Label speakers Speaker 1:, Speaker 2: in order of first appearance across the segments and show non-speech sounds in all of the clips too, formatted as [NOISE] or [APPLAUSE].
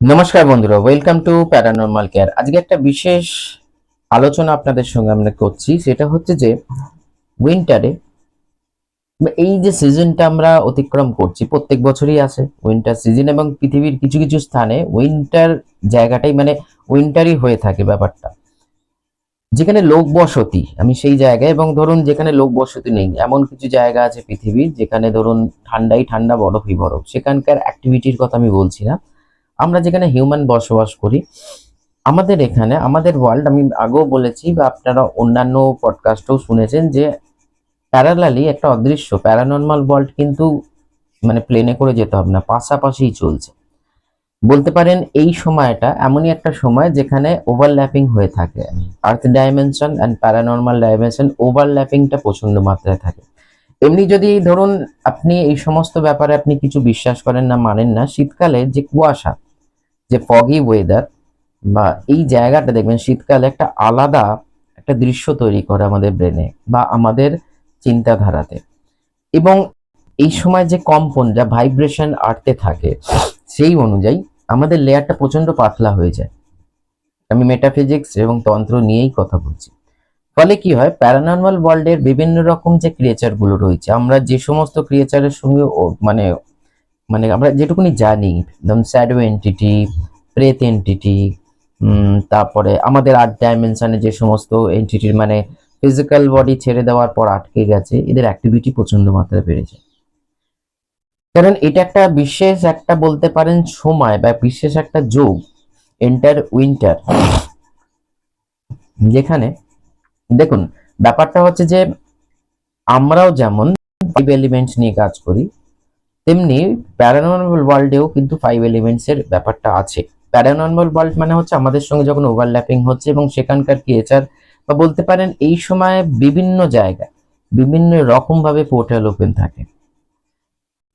Speaker 1: নমস্কার বন্ধুরা welcome to paranormal care আজকে একটা বিশেষ আলোচনা আপনাদের সঙ্গে আমরা করছি, সেটা হচ্ছে যে উইন্টারে এই যে সিজনটা আমরা অতিক্রম করছি, প্রত্যেক বছরই আসে উইন্টার সিজন এবং পৃথিবীর কিছু কিছু স্থানে উইন্টার জায়গাটাই মানে উইন্টারই হয়ে থাকে ব্যাপারটা। যেখানে লোক বসতি, আমি সেই জায়গায়, এবং ধরুন যেখানে লোক বসতি নেই, এমন কিছু জায়গা আছে পৃথিবীর, যেখানে ধরুন ঠান্ডাই ঠান্ডা, বরফই বরফ। সেখানকার অ্যাক্টিভিটির কথা আমি বলছি না। আমরা যেখানে হিউম্যান বসবাস করি, আমাদের এখানে, আমাদের ওয়ার্ল্ড আমি আগেও বলেছি বা আপনারা অন্যান্য পডকাস্টেও শুনেছেন যে প্যারালালি একটা অদৃশ্য প্যারানর্মাল ওয়ার্ল্ড কিন্তু মানে প্লেনে করে যেতে হবে না, পাশাপাশিই চলছে। বলতে পারেন এই সময়টা এমনই একটা সময় যেখানে ওভারল্যাপিং হয়ে থাকে earth dimension and paranormal dimension ওভারল্যাপিংটা প্রচণ্ড মাত্রায় থাকে। এমনি যদি ধরুন আপনি এই সমস্ত ব্যাপারে আপনি কিছু বিশ্বাস করেন না, মানেন না, শীতকালে যে কুয়াশা যে ফগি ওয়েদার বা এই জায়গাটা দেখবেন শীতকালে একটা আলাদা একটা দৃশ্য তৈরি করে আমাদের ব্রেনে বা আমাদের চিন্তাধারাতে। এবং এই সময় যে কম্পন যা ভাইব্রেশন আটতে থাকে, সেই অনুযায়ী আমাদের লেয়ারটা প্রচণ্ড পাতলা হয়ে যায়। আমি মেটাফিজিক্স এবং তন্ত্র নিয়েই কথা বলছি। ফলে কি হয়? প্যারানর্মাল ওয়ার্ল্ডের বিভিন্ন রকম যে ক্রিয়েচারগুলো রয়েছে, আমরা যে সমস্ত ক্রিয়েচারের সঙ্গে মানে মানে আমরা যেটুকুনি জানি যেমন স্যাডো এন্টিটি প্রেত এন্টিটি তারপরে আমাদের আর্ট ডাইমেনশনে যে সমস্ত এন্টিটির মানে ফিজিক্যাল বডি ছেড়ে দেওয়ার পর আটকে গেছে, এদের অ্যাক্টিভিটি প্রচণ্ড মাত্রায় বেড়েছে কারণ এটা একটা বিশেষ একটা বলতে পারেন সময় বা বিশেষ একটা যোগ এন্টার উইন্টার যেখানে, দেখুন, ব্যাপারটা হচ্ছে যে আমরাও যেমন ফাইভ এলিমেন্টস নিয়ে কাজ করি তেমনি প্যারানর্মাল ওয়ার্ল্ডেও কিন্তু ফাইভ এলিমেন্টস এর ব্যাপারটা আছে। প্যারানর্মাল ওয়ার্ল্ড মানে হচ্ছে আমাদের সঙ্গে যখন ওভারল্যাপিং হচ্ছে এবং সেখানকার ক্রিয়েচার বা বলতে পারেন এই সময় বিভিন্ন জায়গায় বিভিন্ন রকম ভাবে পোর্টাল ওপেন থাকে।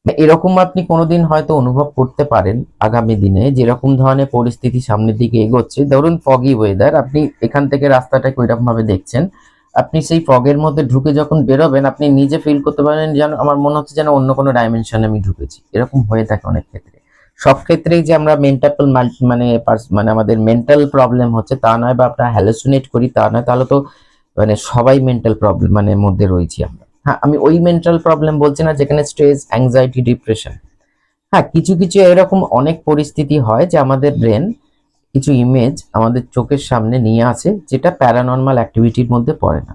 Speaker 1: এরকম আপনি কোনোদিন হয়তো অনুভব করতে পারেন আগামী দিনে যেরকম ধরনের পরিস্থিতি সামনের দিকে এগোচ্ছে। ধরুন ফগি ওয়েদার আপনি এখান থেকে রাস্তাটাকে ওইরকম ভাবে দেখছেন। আপনি সেই ফগের মধ্যে ঢুকে যখন বেরোবেন, আপনি নিজে ফিল করতে পারেন যেন আমার মনে হচ্ছে যেন অন্য কোনো ডাইমেনশনে আমি ঢুকেছি। এরকম হয়ে থাকে অনেক ক্ষেত্রে। সব ক্ষেত্রেই যে আমরা মেন্টাল মানে মানে আমাদের মেন্টাল প্রবলেম হচ্ছে তা নয় বা আমরা হ্যালোসিনেট করি তা নয়, তাহলে তো মানে সবাই মেন্টাল প্রবলেম মানে মধ্যে রয়েছি আমরা। হ্যাঁ আমি ওই মেন্টাল প্রবলেম বলছি না যেখানে স্ট্রেস অ্যাংজাইটি ডিপ্রেশন হ্যাঁ কিছু কিছু এরকম অনেক পরিস্থিতি হয় যে আমাদের ব্রেন কিছু ইমেজ আমাদের চোখের সামনে নিয়ে আসে, যেটা প্যারানর্মাল অ্যাক্টিভিটির মধ্যে পড়ে না।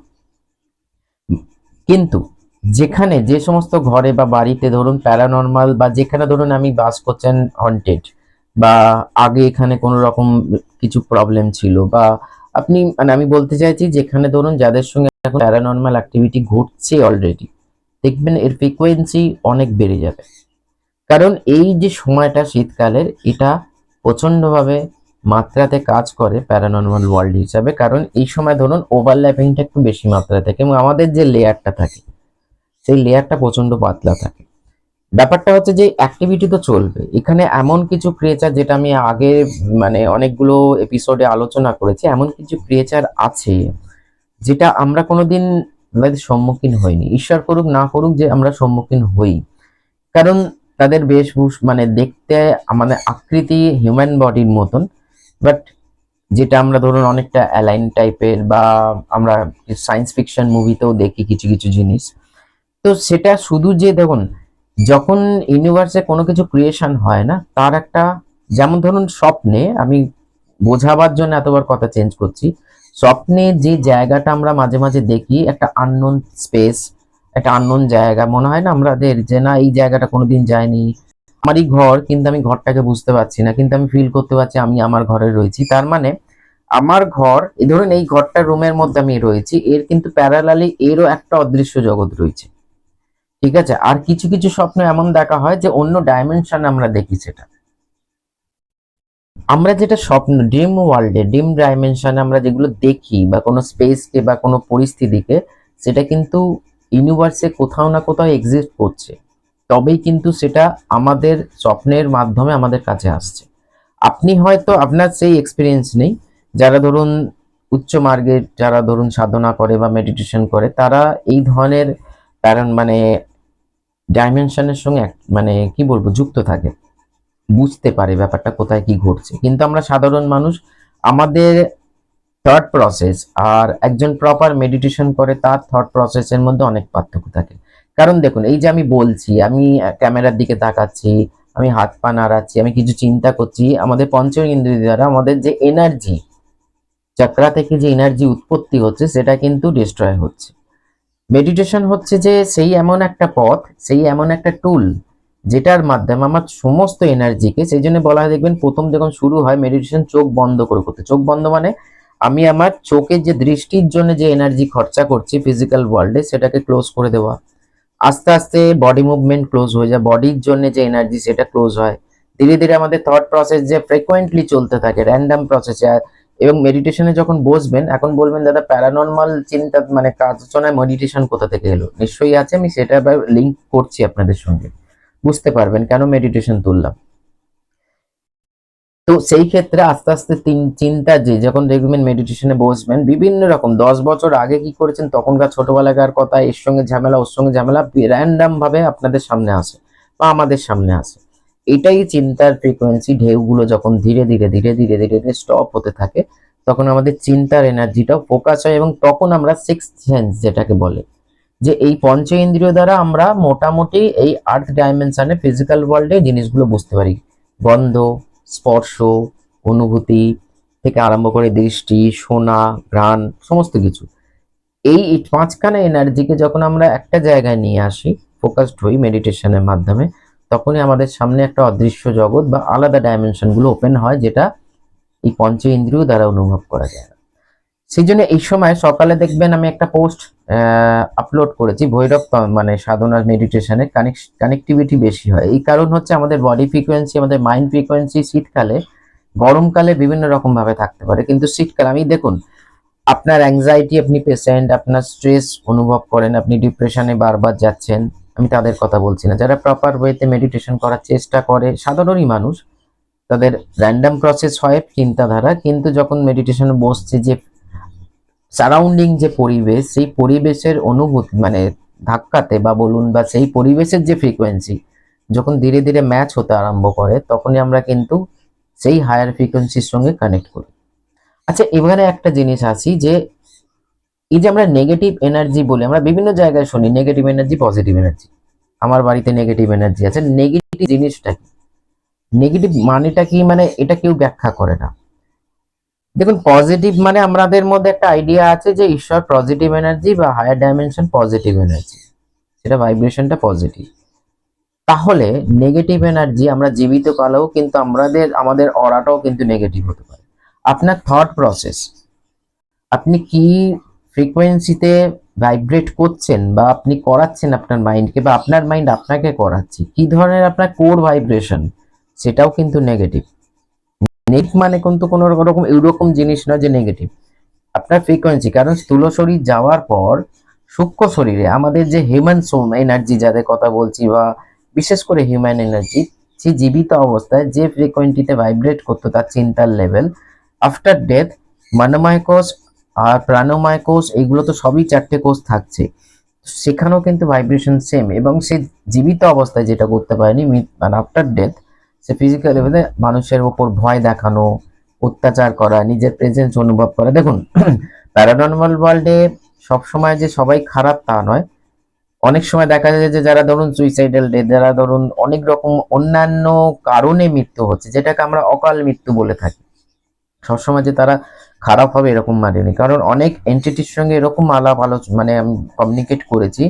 Speaker 1: কিন্তু যেখানে যে সমস্ত ঘরে বা বাড়িতে ধরুন প্যারানর্মাল বা যেখানে ধরুন আমি বাস করছেন হন্টেড বা আগে এখানে কোনো রকম কিছু প্রবলেম ছিল, বা আপনি মানে আমি বলতে চাইছি যেখানে ধরুন যাদের সঙ্গে এখন প্যারানর্মাল অ্যাক্টিভিটি ঘটছে অলরেডি দেখবেন এর ফ্রিকোয়েন্সি অনেক বেড়ে যাবে। কারণ এই যে সময়টা শীতকালের, এটা প্রচন্ডভাবে মাত্রাতে কাজ করে প্যারানর্মাল ওয়ার্ল্ড হিসাবে, কারণ এই সময় ধরুন ওভারল্যাপিংটা একটু বেশি মাত্রায় থাকে এবং আমাদের যে লেয়ারটা থাকে, সেই লেয়ারটা প্রচণ্ড পাতলা থাকে। ব্যাপারটা হচ্ছে যে অ্যাক্টিভিটি তো চলবে। এখানে এমন কিছু ক্রিয়েচার যেটা আমি আগে মানে অনেকগুলো এপিসোডে আলোচনা করেছি, এমন কিছু ক্রিয়েচার আছে যেটা আমরা কোনোদিন সম্মুখীন হইনি। ঈশ্বর করুক, না করুক যে আমরা সম্মুখীন হই। কারণ তাদের বেশভূষ মানে দেখতে আমাদের আকৃতি হিউম্যান বডির মতন। বাট যেটা আমরা ধরুন অনেকটা অ্যালাইন টাইপের বা আমরা সায়েন্স ফিকশন মুভিতেও দেখি কিছু কিছু জিনিস। তো সেটা শুধু যে দেখুন, যখন ইউনিভার্সে কোনো কিছু ক্রিয়েশন হয় না, তার একটা যেমন ধরুন স্বপ্নে আমি বোঝাবার জন্য এতবার কথা চেঞ্জ করছি, স্বপ্নে যে জায়গাটা আমরা মাঝে মাঝে দেখি, একটা আননোন স্পেস একটা আননোন জায়গা, মনে হয় না আমাদের যে, না, এই জায়গাটা কোনোদিন যায়নি আমারই ঘর, কিন্তু আমি ঘরটাকে বুঝতে পারছি না, কিন্তু আমি ফিল করতে পারছি আমি আমার ঘরে রয়েছি। তার মানে আমার ঘর ধরুন এই ঘরটা রুমের মধ্যে আমি রয়েছি, এর কিন্তু প্যারালালি এরও একটা অদৃশ্য জগৎ রয়েছে। ঠিক আছে? আর কিছু কিছু স্বপ্ন এমন দেখা হয় যে অন্য ডাইমেনশন আমরা দেখি সেটা। আমরা যেটা স্বপ্ন ড্রিম ওয়ার্ল্ডে ড্রিম ডাইমেনশনে আমরা যেগুলো দেখি বা কোনো স্পেসকে বা কোনো পরিস্থিতিকে, সেটা কিন্তু ইউনিভার্সে কোথাও না কোথাও এক্সিস্ট করছে। তবেই কিন্তু সেটা আমাদের স্বপ্নের মাধ্যমে আমাদের কাছে আসছে। আপনি হয়তো আপনার সেই এক্সপিরিয়েন্স নেই। যারা ধরুন উচ্চ মার্গের যারা ধরুন সাধনা করে বা মেডিটেশন করে, তারা এই ধরনের প্যারান মানে ডাইমেনশনের সঙ্গে মানে কি বলব, যুক্ত থাকে। বুঝতে পারে ব্যাপারটা কোথায় কি ঘটছে। কিন্তু আমরা সাধারণ মানুষ, আমাদের থট প্রসেস আর একজন প্রপার মেডিটেশন করে, তার থট প্রসেসের মধ্যে অনেক পার্থক্য থাকে। কারণ দেখুন, এই যে আমি বলছি, আমি ক্যামেরার দিকে তাকাচ্ছি, আমি হাত পা নাড়াচ্ছি, আমি কিছু চিন্তা করছি, আমাদের পঞ্চ ইন্দ্রিয় দ্বারা আমাদের যে এনার্জি চক্রা থেকে যে এনার্জি উৎপত্তি হচ্ছে, সেটা কিন্তু ডিস্ট্রয় হচ্ছে। মেডিটেশন হচ্ছে যে সেই এমন একটা পথ, সেই এমন একটা টুল যেটার মাধ্যমে আমার সমস্ত এনার্জিকে সেই জন্য বলা হয়, দেখবেন প্রথম যখন শুরু হয় মেডিটেশন চোখ বন্ধ করে করতে। চোখ বন্ধ মানে আমি আমার চোখের যে দৃষ্টির জন্য যে এনার্জি খরচা করছি ফিজিক্যাল ওয়ার্ল্ডে সেটাকে ক্লোজ করে দেওয়া। আস্তে আস্তে বডি মুভমেন্ট ক্লোজ হয়ে যায় বডির জন্য যে এনার্জি সেটা ক্লোজ হয়। ধীরে ধীরে আমাদের থট প্রসেস যে ফ্রিকোয়েন্টলি চলতে থাকে র্যান্ডাম প্রসেসে এবং মেডিটেশনে যখন বসবেন, এখন বলবেন, দাদা প্যারানর্মাল চিন্তা মানে কাজচনায় মেডিটেশন কোথা থেকে এলো? নিশ্চয়ই আছে, আমি সেটা লিঙ্ক করছি আপনাদের সঙ্গে। বুঝতে পারবেন কেন মেডিটেশন তুললাম। তো সেই ক্ষেত্রে আস্তে আস্তে তিন- চিন্তা যে যখন দেখবেন মেডিটেশনে বসবেন, বিভিন্ন রকম, দশ বছর আগে কি করেছেন, তখনকার ছোটবেলাকার কথা, এর সঙ্গে ঝামেলা, ওর সঙ্গে ঝামেলা র্যান্ডাম ভাবে আপনাদের সামনে আসে বা আমাদের সামনে আসে। এটাই চিন্তার ফ্রিকোয়েন্সি ঢেউগুলো যখন ধীরে ধীরে ধীরে ধীরে ধীরে ধীরে স্টপ হতে থাকে, তখন আমাদের চিন্তার এনার্জিটাও ফোকাস হয় এবং তখন আমরা সিক্স সেন্স যেটাকে বলে, যে এই পঞ্চ ইন্দ্রিয় দ্বারা আমরা মোটামুটি এই আর্থ ডাইমেনশনে ফিজিক্যাল ওয়ার্ল্ডে জিনিসগুলো বুঝতে পারি। গন্ধ স্পর্শ, অনুভূতি থেকে আরম্ভ করে দৃষ্টি শোনা ঘ্রাণ, সমস্ত কিছু। এই পাঁচখানা এনার্জিকে যখন আমরা একটা জায়গায় নিয়ে আসি ফোকাসড হই মেডিটেশনের মাধ্যমে, তখনই আমাদের সামনে একটা অদৃশ্য জগৎ বা আলাদা ডাইমেনশনগুলো ওপেন হয়, যেটা এই পঞ্চ ইন্দ্রিয় দ্বারা অনুভব করা যায়। না সেই জন্য এই সময় সকালে দেখবেন আমি একটা পোস্ট আপলোড করেছি। ভৈরব মানে সাধনা মেডিটেশনে কানেক্টিভিটি বেশি হয়। এই কারণ হচ্ছে আমাদের বডি ফ্রিকোয়েন্সি আমাদের মাইন্ড ফ্রিকোয়েন্সি শীতকালে, গরমকালে বিভিন্ন রকম ভাবে থাকতে পারে। কিন্তু শীতকালে, আমি দেখুন, আপনার অ্যাংজাইটি আপনি পেশেন্ট আপনার স্ট্রেস অনুভব করেন, আপনি ডিপ্রেশনে বারবার যাচ্ছেন, আমি তাদের কথা বলছি না। যারা প্রপার ওয়েতে মেডিটেশন করার চেষ্টা করে, সাধারণই মানুষ, তাদের র্যান্ডাম প্রসেস হয় চিন্তাধারা, কিন্তু যখন মেডিটেশনে বসছে যে সারাউন্ডিং যে পরিবেশ, সেই পরিবেশের অনুভূতি মানে ধাক্কাতে বা বলুন বা সেই পরিবেশের যে ফ্রিকোয়েন্সি যখন ধীরে ধীরে ম্যাচ হতে আরম্ভ করে, তখনই আমরা কিন্তু সেই হায়ার ফ্রিকোয়েন্সির সঙ্গে কানেক্ট করি। আচ্ছা এবারে একটা জিনিস আসি যে, এই যে আমরা নেগেটিভ এনার্জি বলি, আমরা বিভিন্ন জায়গায় শুনি নেগেটিভ এনার্জি পজিটিভ এনার্জি আমার বাড়িতে নেগেটিভ এনার্জি আছে। নেগেটিভ জিনিসটা কি? নেগেটিভ মানেটা কি? মানে এটা কেউ ব্যাখ্যা করে না। দেখুন পজিটিভ মানে আমাদের মধ্যে একটা আইডিয়া আছে যে ঈশ্বর পজিটিভ এনার্জি বা হায়ার ডাইমেনশন পজিটিভ এনার্জি সেটা ভাইব্রেশনটা পজিটিভ তাহলে নেগেটিভ এনার্জি আমরা জীবিত কালেও কিন্তু আমাদের আমাদের অরাটাও কিন্তু নেগেটিভ হতে পারে। আপনার থট প্রসেস আপনি কি ফ্রিকোয়েন্সিতে ভাইব্রেট করছেন বা আপনি করাচ্ছেন আপনার মাইন্ডকে বা আপনার মাইন্ড আপনাকে করাচ্ছে, কি ধরনের আপনার কোর ভাইব্রেশন সেটাও কিন্তু নেগেটিভ নেগেটিভ মানে কিন্তু কোনো রকম এরকম জিনিস নয় যে নেগেটিভ আপনার ফ্রিকোয়েন্সি কারণ স্থূল শরীর যাওয়ার পর সূক্ষ্ম শরীরে আমাদের যে হিউম্যান সোম এনার্জি যাদের কথা বলছি বা বিশেষ করে হিউম্যান এনার্জি সে জীবিত অবস্থায় যে ফ্রিকোয়েন্সিতে ভাইব্রেট করতো তার চিন্তার লেভেল আফটার ডেথ মানময় কোষ আর প্রাণময় কোষ, এগুলো তো সবই চারটে কোষ থাকছে। সেখানেও কিন্তু ভাইব্রেশন সেম এবং সে জীবিত অবস্থায় যেটা করতে পারেনি মানে আফটার ডেথ সে ফিজিক্যাল লেভেলে মানুষের ওপর ভয় দেখানো, অত্যাচার করা, নিজের প্রেজেন্স অনুভব করা। দেখুন [CLEARS THROAT] প্যারানর্মাল ওয়ার্ল্ডে সবসময় যে সবাই খারাপ তা নয়। অনেক সময় দেখা যায় যে যারা ধরুন সুইসাইডাল ডেথ যারা ধরুন অনেক রকম অন্যান্য কারণে মৃত্যু হচ্ছে, যেটাকে আমরা অকাল মৃত্যু বলে থাকি। সবসময় যে তারা খারাপ হবে এরকম মানেনি। কারণ অনেক এন্টিটির সঙ্গে এরকম আলাপ আলোচ মানে আমি কমিউনিকেট করেছি,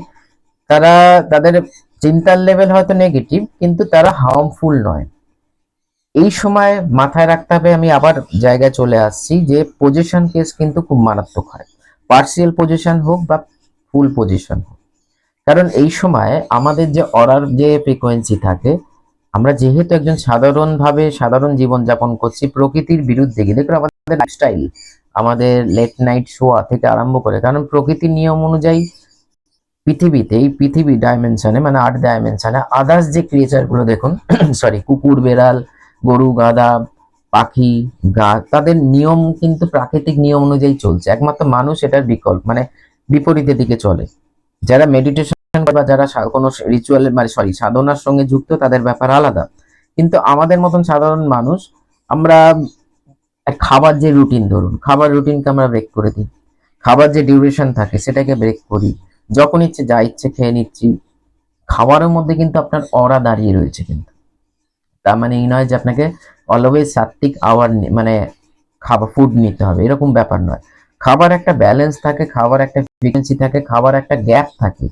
Speaker 1: তারা তাদের চিন্তার লেভেল হয়তো নেগেটিভ কিন্তু তারা হার্মফুল নয়। এই সময় মাথায় রাখতে হবে, আমি আবার জায়গায় চলে আসছি যে পজিশন কেস কিন্তু খুব মারাত্মক হয়। পার্সিয়াল পজিশন হোক বা ফুল পজিশন হোক। কারণ এই সময় আমাদের যে অরার যে ফ্রিকোয়েন্সি থাকে, আমরা যেহেতু একজন সাধারণভাবে সাধারণ জীবন যাপন করছি, প্রকৃতির বিরুদ্ধে গিয়ে, দেখুন আমাদের লাইফস্টাইল আমাদের লেট নাইট শোয়া থেকে আরম্ভ করে, কারণ প্রকৃতির নিয়ম অনুযায়ী পৃথিবীতে, এই পৃথিবী ডাইমেনশনে মানে আট ডাইমেনশনে আদার্স যে ক্রিয়েচারগুলো দেখুন [COUGHS] সরি কুকুর, বেড়াল গরু, গাধা, পাখি গাছ তাদের নিয়ম কিন্তু প্রাকৃতিক নিয়ম অনুযায়ী চলছে। একমাত্র মানুষ এটার বিকল্প মানে বিপরীতের দিকে চলে। যারা মেডিটেশন বা যারা কোনো রিচুয়াল মানে সরি সাধনার সঙ্গে যুক্ত, তাদের ব্যাপার আলাদা। কিন্তু আমাদের মতন সাধারণ মানুষ, আমরা খাবার যে রুটিন ধরুন, খাবার রুটিনকে আমরা ব্রেক করে দিই। খাবার যে ডিউরেশন থাকে, সেটাকে ব্রেক করি। যখন ইচ্ছে, যা ইচ্ছে খেয়ে নিচ্ছি, খাবারের মধ্যে কিন্তু আপনার অরা দাঁড়িয়ে রয়েছে কিন্তু। তার মানে এই নয় যে আপনাকে অলওয়েজ সাত্বিক আওয়ার মানে খাবার ফুড নিতে হবে, এরকম ব্যাপার নয়। খাবার একটা ব্যালেন্স থাকে, খাবার একটা ফ্রিকোয়েন্সি থাকে, খাবার একটা গ্যাপ থাকে।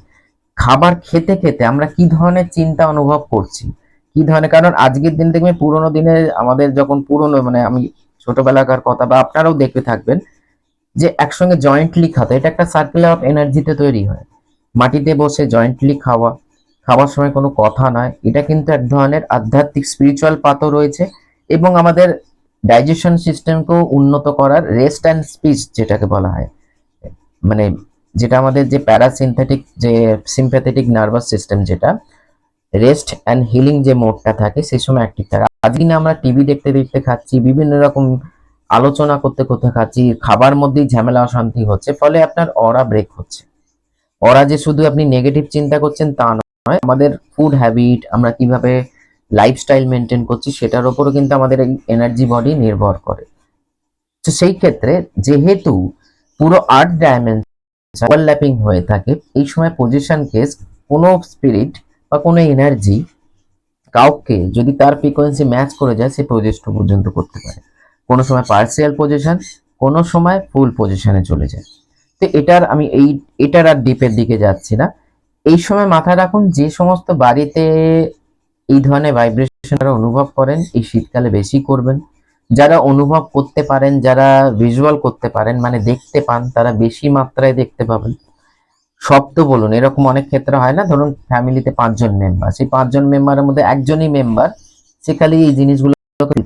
Speaker 1: খাবার খেতে খেতে আমরা কি ধরনের চিন্তা অনুভব করছি? কি ধরনের? কারণ আজকের দিন দেখবে পুরোনো দিনে আমাদের যখন পুরোনো মানে আমি ছোটবেলাকার কথা বা আপনারাও দেখতে থাকবেন যে একসঙ্গে জয়েন্টলি খাতো এটা একটা সার্কেল অফ এনার্জিতে তৈরি হয়। মাটিতে বসে জয়েন্টলি খাওয়া খাওয়ার সময় কোনো কথা নয়। এটা কিন্তু এক ধরনের আধ্যাত্মিক স্পিরিচুয়াল পাতও রয়েছে এবং আমাদের ডাইজেশন সিস্টেমকেও উন্নত করার রেস্ট অ্যান্ড স্পিচ যেটাকে বলা হয়। মানে যেটা আমাদের যে প্যারাসিনথেটিক যে সিম্প্যাথেটিক নার্ভাস সিস্টেম যেটা রেস্ট অ্যান্ড হিলিং যে মোডটা থাকে সেই সময় অ্যাক্টিভ থাকে। আজকে আমরা টিভি দেখতে দেখতে খাচ্ছি, বিভিন্ন রকম আলোচনা করতে করতে খাচ্ছি, খাবার মধ্যেই ঝামেলা, অশান্তি হচ্ছে, ফলে আপনার অরা ব্রেক হচ্ছে। অরা যে শুধু আপনি নেগেটিভ চিন্তা করছেন তা নয়, আমাদের ফুড হ্যাবিট আমরা কীভাবে লাইফস্টাইল মেনটেন করছি সেটার উপরও কিন্তু আমাদের এই এনার্জি বডি নির্ভর করে। তো সেই ক্ষেত্রে যেহেতু পুরো আর্ট ডায়মেনশন ওভারল্যাপিং হয়ে থাকে, এই সময় পজিশন কেস কোনো স্পিরিট বা কোনো এনার্জি কাউকে যদি তার ফ্রিকোয়েন্সি ম্যাচ করে যায়, সে পজিশন পর্যন্ত করতে পারে। কোনো সময় পার্সিয়াল পজিশন কোনো সময় ফুল পজিশনে চলে যায়। তো এটার আমি এই, এটার আর ডিপের দিকে যাচ্ছি না। এই সময় মাথায় রাখুন, যে সমস্ত বাড়িতে এই ধরনের ভাইব্রেশন অনুভব করেন, এই শীতকালে বেশি করবেন। যারা অনুভব করতে পারেন, যারা ভিজুয়াল করতে পারেন মানে দেখতে পান, তারা বেশি মাত্রায় দেখতে পাবেন। শব্দ বলুন, এরকম অনেক ক্ষেত্রে হয় না, ধরুন ফ্যামিলিতে পাঁচজন মেম্বার সেই পাঁচজন মেম্বারের মধ্যে একজনই মেম্বার সে খালি এই জিনিসগুলো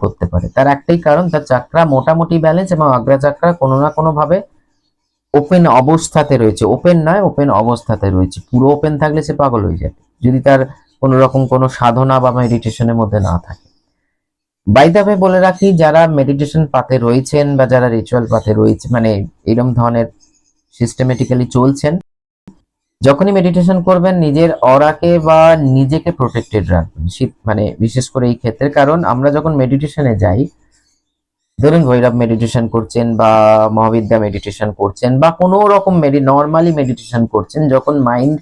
Speaker 1: করতে পারে। তার একটাই কারণ, তার চাকরা মোটামুটি ব্যালেন্স এবং আগ্রা চাকরা কোনো না কোনো ভাবে ওপেন অবস্থাতে রয়েছে। ওপেন নয় ওপেন অবস্থাতে রয়েছে। পুরো ওপেন থাকলে সে পাগল হয়ে যাবে যদি তার কোনো রকম কোনো সাধনা বা মেডিটেশনের মধ্যে না থাকে। বাইদাবে বলে রাখি, যারা মেডিটেশন পাতে রয়েছেন বা যারা রিচুয়াল পাতে রয়েছে মানে এরকম ধরনের সিস্টেমেটিক্যালি চলছেন, যখনই মেডিটেশন করবেন, নিজের অরাকে বা নিজেকে প্রোটেক্টেড রাখবেন। শীত মানে বিশেষ করে এই ক্ষেত্রে, কারণ আমরা যখন মেডিটেশনে যাই ধরুন ভৈরব মেডিটেশন করছেন বা মহাবিদ্যা মেডিটেশন করছেন বা কোনো রকম মেডি নর্মালি মেডিটেশন করছেন, যখন মাইন্ড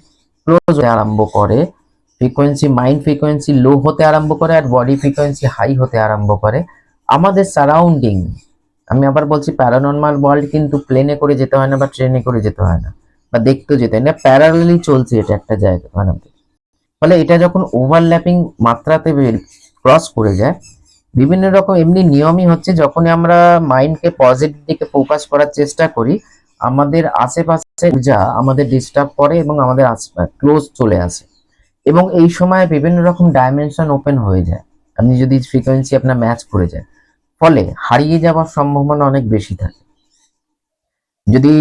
Speaker 1: ক্লোজ হতে আরম্ভ করে ফ্রিকোয়েন্সি মাইন্ড ফ্রিকোয়েন্সি লো হতে আরম্ভ করে আর বডি ফ্রিকোয়েন্সি হাই হতে আরম্ভ করে, আমাদের সারাউন্ডিং আমি আবার বলছি প্যারানর্মাল ওয়ার্ল্ড কিন্তু প্লেনে করে যেতে হয় না বা ট্রেনে করে যেতে হয় না, বা দেখতেও যেতে হয় না প্যারালি চলছে এটা একটা জায়গা মানে ফলে এটা যখন ওভারল্যাপিং মাত্রাতে ক্রস করে যায় বিভিন্ন রকম এমনি নিয়মই হচ্ছে, যখনই আমরা মাইন্ডকে পজিটিভ দিকে ফোকাস করার চেষ্টা করি, আমাদের আশেপাশে যা আমাদের ডিস্টার্ব করে এবং আমাদের ক্লোজ চলে আসে। এবং এই সময় বিভিন্ন রকম ডাইমেনশন ওপেন হয়ে যায়। আপনি যদি ফ্রিকোয়েন্সি আপনার ম্যাচ করে যায়। ফলে হারিয়ে যাওয়ার সম্ভাবনা অনেক বেশি থাকে। যদি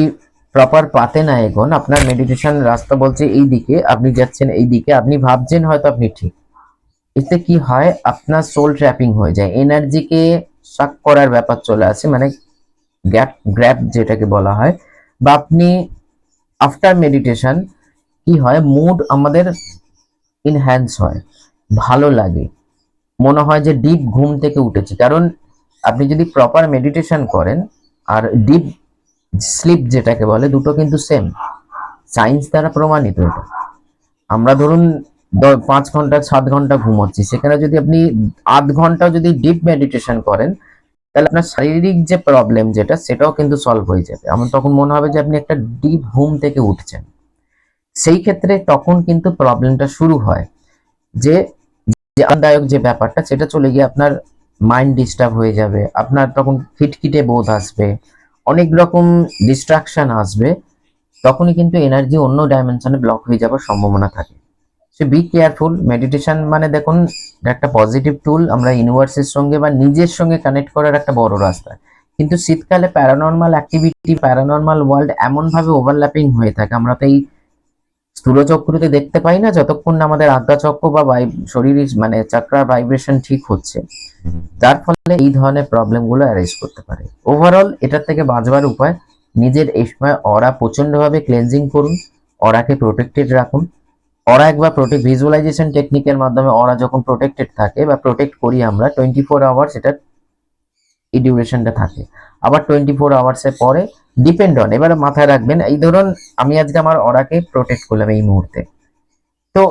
Speaker 1: প্রপার পাতে না এগোন, আপনার মেডিটেশন রাস্তা বলছে এই দিকে আপনি যাচ্ছেন এই দিকে আপনি ভাবছেন হয়তো আপনি ঠিক। এতে কি হয়? আপনার সোল ট্র্যাপিং হয়ে যায়। এনার্জিকে সাক করার ব্যাপার চলে আসে মানে গ্যাপ গ্র্যাপ যেটাকে বলা হয়। বা আপনি আফটার মেডিটেশন কি হয়? মুড আমাদের ইনহ্যান্স হয়, ভালো লাগে। মনে হয় যে ডিপ ঘুম থেকে উঠেছি। কারণ আপনি যদি প্রপার মেডিটেশন করেন, আর ডিপ স্লিপ যেটাকে বলে, দুটো কিন্তু সেম সায়েন্স দ্বারা প্রমাণিত এটা। আমরা ধরুন পাঁচ ঘণ্টা, সাত ঘণ্টা ঘুমোচ্ছি। সেখানে যদি আপনি আধ ঘণ্টা যদি ডিপ মেডিটেশন করেন, তাহলে আপনার শারীরিক যে প্রবলেম যেটা, সেটাও কিন্তু সলভ হয়ে যাবে। আমার তখন মনে হবে যে আপনি একটা ডিপ ঘুম থেকে উঠছেন। সেই ক্ষেত্রে তখন কিন্তু প্রবলেমটা শুরু হয়। যে আনন্দদায়ক যে ব্যাপারটা, সেটা চলে গিয়ে আপনার মাইন্ড ডিস্টার্ব হয়ে যাবে। আপনার তখন খিটখিটে বোধ আসবে। অনেক রকম ডিস্ট্রাকশন আসবে। তখনই কিন্তু এনার্জি অন্য ডাইমেনশনে ব্লক হয়ে যাওয়ার সম্ভাবনা থাকে। সে বি কেয়ারফুল মেডিটেশন মানে দেখুন, একটা পজিটিভ টুল আমরা ইউনিভার্সের সঙ্গে বা নিজের সঙ্গে কানেক্ট করার একটা বড় রাস্তা। কিন্তু শীতকালে প্যারানর্মাল অ্যাক্টিভিটি প্যারানর্মাল ওয়ার্ল্ড এমনভাবে ওভারল্যাপিং হয়ে থাকে। আমরা তো এই স্থূলচক্রতে দেখতে পাই না যতক্ষণ না আমাদের আজ্ঞাচক্র বা শরীরের মানে চাকরা ভাইব্রেশন ঠিক হচ্ছে। যার ফলে এই ধরনের প্রবলেমগুলো অ্যারেজ করতে পারে। ওভারঅল এটার থেকে বাঁচবার উপায়, নিজের এই সময় অরা প্রচন্ডভাবে ক্লেনজিং করুন অরাকে প্রোটেক্টেড রাখুন। ওরা একবার প্রোটেক্ট ভিজুয়ালাইজেশন টেকনিকের মাধ্যমে ওরা যখন প্রোটেক্টেড থাকে বা প্রোটেক্ট করি আমরা টোয়েন্টি ফোর আওয়ার্স এটা এই ডিউরেশনটা থাকে। আবার টোয়েন্টি ফোর আওয়ার্সের পরে ডিপেন্ড অন এবারে মাথায় রাখবেন, এই ধরুন আমি আজকে আমার ওরাকে প্রোটেক্ট করলাম এই মুহূর্তে। তো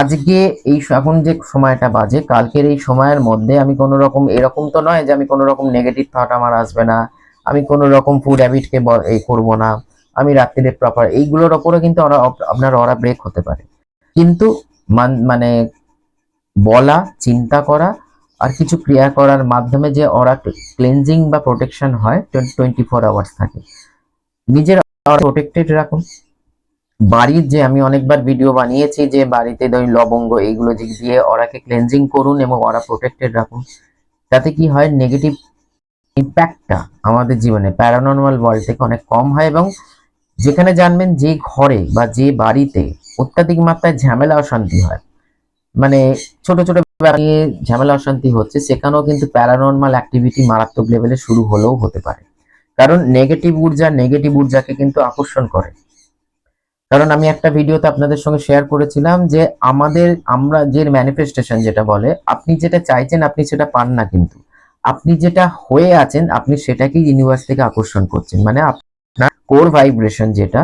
Speaker 1: আজকে এই এখন যে সময়টা বাজে, কালকের এই সময়ের মধ্যে আমি কোনো রকম এরকম তো নয় যে আমি কোনো রকম নেগেটিভ থট আমার আসবে না, আমি কোনো রকম ফুড হ্যাবিটকে এই করব না, আমি রাত্রিরে প্রপার এইগুলোর ওপরে কিন্তু আপনার ওরা ব্রেক হতে পারে। কিন্তু মান- বলা, চিন্তা করা আর কিছু ক্রিয়া করার মাধ্যমে যে ওরা ক্লেনজিং বা প্রোটেকশন হয় টোয়েন্টি ফোর আওয়ার্স থাকে। নিজের প্রোটেক্টেড রাখুন। বাড়ির যে আমি অনেকবার ভিডিও বানিয়েছি যে বাড়িতে ধরুন লবঙ্গ এইগুলো দিয়ে ওরাকে ক্লেনজিং করুন এবং ওরা প্রোটেক্টেড রাখুন, তাতে কি হয় নেগেটিভ ইম্প্যাক্টটা আমাদের জীবনে প্যারানর্মাল ওয়ার্ল্ড থেকে অনেক কম হয় এবং যেখানে জানবেন যে ঘরে বা যে বাড়িতে অত্যাধিক মাত্রায় ঝামেলা, অশান্তি হয়। মানে ছোট ছোট নিয়ে ঝামেলা, অশান্তি হচ্ছে, সেখানেও কিন্তু প্যারানর্মাল অ্যাক্টিভিটি মারাত্মক লেভেলে শুরু হলেও হতে পারে। কারণ নেগেটিভ ঊর্জা নেগেটিভ ঊর্জাকে কিন্তু আকর্ষণ করে। কারণ আমি একটা ভিডিওতে আপনাদের সঙ্গে শেয়ার করেছিলাম যে আমাদের, আমরা যে ম্যানিফেস্টেশন যেটা বলে, আপনি যেটা চাইছেন, আপনি সেটা পান না কিন্তু। আপনি যেটা হয়ে আছেন, আপনি সেটাকেই ইউনিভার্স থেকে আকর্ষণ করছেন। মানে কোর ভাইব্রেশন যেটা,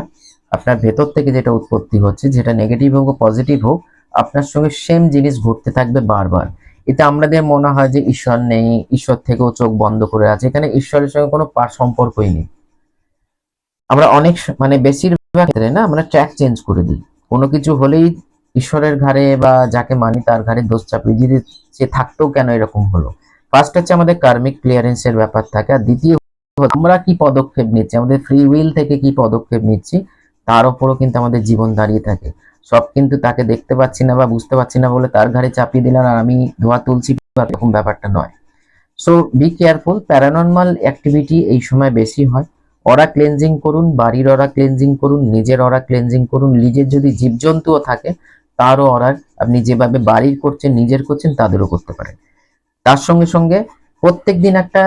Speaker 1: আপনার ভেতর থেকে যেটা উৎপত্তি হচ্ছে, যেটা নেগেটিভ হোক পজিটিভ হোক, আপনার সঙ্গে সেম জিনিস ঘটতে থাকবে বারবার। এতে আমাদের মনে হয় যে ঈশ্বর নেই, ঈশ্বর থেকেও চোখ বন্ধ করে আছে, এখানে ঈশ্বরের সঙ্গে কোনো পার সম্পর্কই নেই। আমরা অনেক মানে বেশিরভাগ ক্ষেত্রে না, আমরা ট্র্যাক চেঞ্জ করে দিই। কোনো কিছু হলেই ঈশ্বরের ঘাড়ে বা যাকে মানি তার ঘাড়ে দোষ চাপিয়ে দিদি সে থাকতেও কেন এরকম হলো? ফার্স্ট হচ্ছে আমাদের কার্মিক ক্লিয়ারেন্সের ব্যাপার থাকে, আর দ্বিতীয় আমরা কি পদক্ষেপ নিচ্ছি? আমাদের ফ্রি উইল থেকে কি পদক্ষেপ নিচ্ছি? তার উপরও কিন্তু আমাদের জীবন দাঁড়িয়ে থাকে। সব কিন্তু তাকে দেখতে পাচ্ছি না বা বুঝতে পারছি না বলে তার ঘাড়ে চাপিয়ে দিলাম আর আমি ধোয়া তুলছি এরকম ব্যাপারটা নয়। So be careful paranormal activity এই সময় বেশি হয়। অরা ক্লেনজিং করুন, বাড়ির অরা ক্লেনজিং করুন, নিজের অরা ক্লেনজিং করুন, নিজের যদি জীবজন্তুও থাকে, তারও অরার আপনি যেভাবে বাড়ির করছেন, নিজের করছেন, তাদেরও করতে পারেন। তার সঙ্গে সঙ্গে প্রত্যেক দিন একটা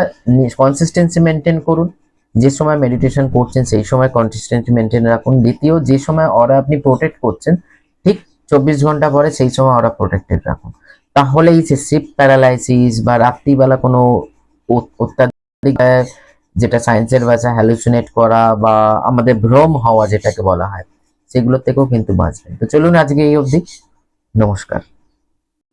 Speaker 1: কনসিস্টেন্সি মেনটেন করুন। যে সময় মেডিটেশন করছেন, সেই সময় কনসিস্টেন্সি মেনটেন রাখুন। দ্বিতীয়, যে সময় অরা আপনি প্রোটেক্ট করছেন, ঠিক চব্বিশ ঘণ্টা পরে সেই সময় ওরা প্রোটেক্টেড রাখুন। তাহলেই সে সিপ প্যারালাইসিস বা রাত্রিবেলা কোনো অত্যাধিক যেটা সায়েন্সের ভাষা হ্যালুসিনেট করা বা আমাদের ভ্রম হওয়া যেটাকে বলা হয় সেগুলো থেকেও কিন্তু বাঁচবেন। তো চলুন আজকে এই অবধি। নমস্কার।